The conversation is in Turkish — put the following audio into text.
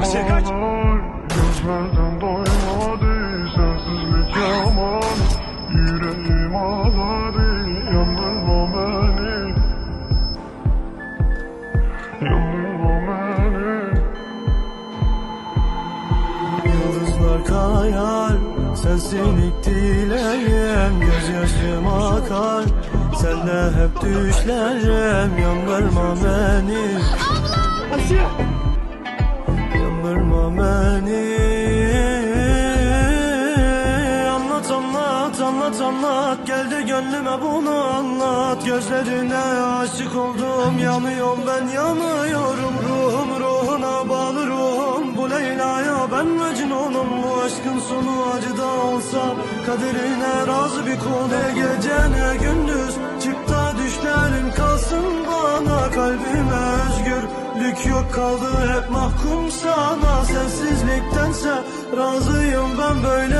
Asiye kaç! Gözlerden doymadı sensizlik yaman Yüreğim ağladı yandırma beni. Yandırma beni. Yıldızlar kayar Sensinlik dilerim Gözyaşım akar Senle hep düşlerim. Yandırma beni Yandırma beni. Anlat anlat anlat anlat. Geldi gönlüme bunu anlat. Gözlerine aşık oldum. Yanıyorum ben yanıyorum. Ruhum ruhuna bağlı ruhum. Bu Leyla'ya ben Mecnun'um. Bu aşkın sonu acıda olsa Kaderine razı bir kul. Ne gece ne gündüz Kalbime özgürlük yok kaldı. Hep mahkum sana. Sensizliktense razıyım ben böyle